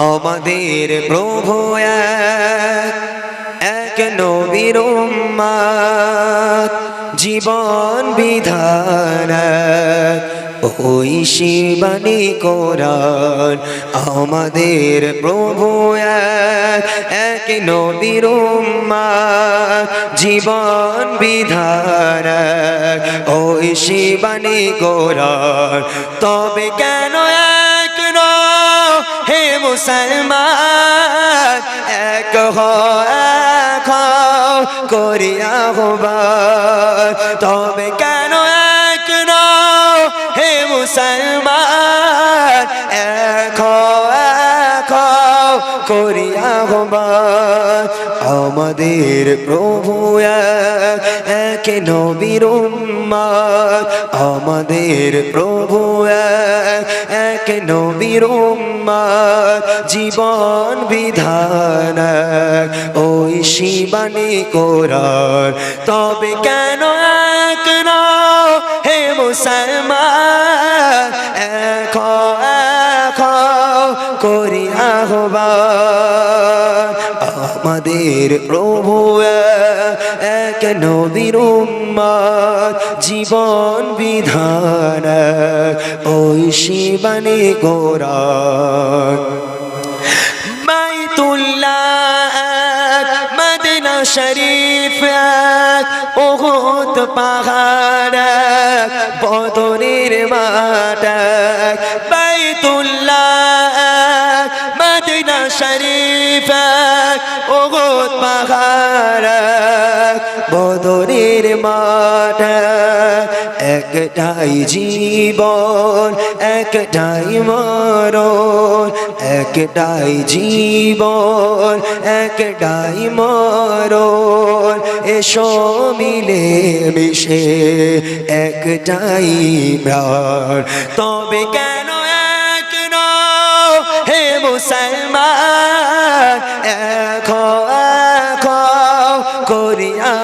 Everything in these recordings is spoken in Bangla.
আমাদের প্রভু এক নবীর জীবন বিধান ওই শিবানী কোরআন আমাদের প্রভু এক নবীর জীবন এক, ওই শিবানী কোরআন তবে কেন মুসলমান এক করিয়া হবা তবে কেন করিয়া হবার আমাদের প্রভু এক নবীর আমাদের প্রভু এক নবীর জীবন বিধান ওই শিবানী কোরআন। তবে কেন এক হে মুসলমান? এক এক হও, করিয়া হবার আমাদের প্রভু এক, নদীর জীবন বিধান ওই শিবানী মদিনা শরীফ ওহুদ পাহাড় এক, বদরের মাঠ এক, বাইতুল্লাহ বদরের মাঠ। এক, একটাই জীবন একটাই মরণ। একটাই জীবন একটাই মরণ। এসো মিলে মিশে একটাই প্রাণ। তবে কেন এক হে মুসলমান? হও,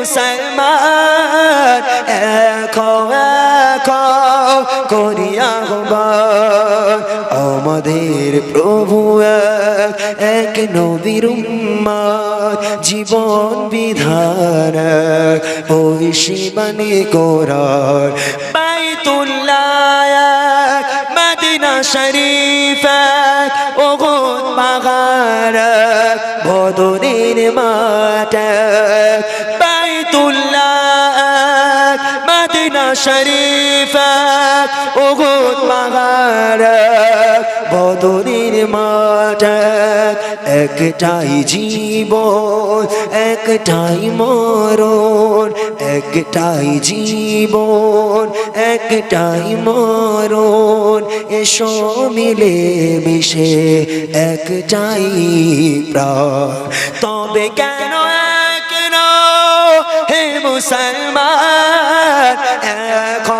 মুসলমান এক হও, করিয়া হবার। আমাদের প্রভু এক, এক নবীর জীবন বিধান ওই শিবানী কোরআন বাইতুল্লাহ মদিনা শরীফ এক, ওগুদ পাহাড় এক, বদরের মাঠ এক, বাইতুল্লাহ মদিনা শরীফ এক, ওগুদ পাহাড় এক, বদরের মাঠ একটাই জীবন একটাই মরণ একটাই জীবন, একটাই মরণ, এসো মিলে মিশে একটাই প্রাণ। তবে কেন এক হে মুসলমান? এক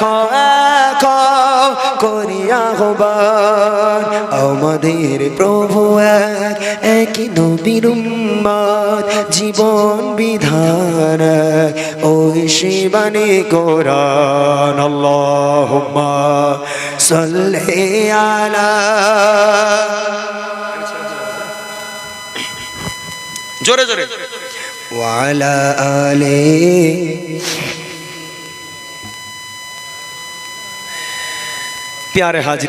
এক হও, এক হও, করিয়া হবার। আমাদের প্রভু এক এক নবীর জীবন বিধান ওই শিবানী কোরআন। আল্লাহুম্মা সাল্লি আলা জোরে জোরে। ওয়ালা আলে প্যারে হাজরে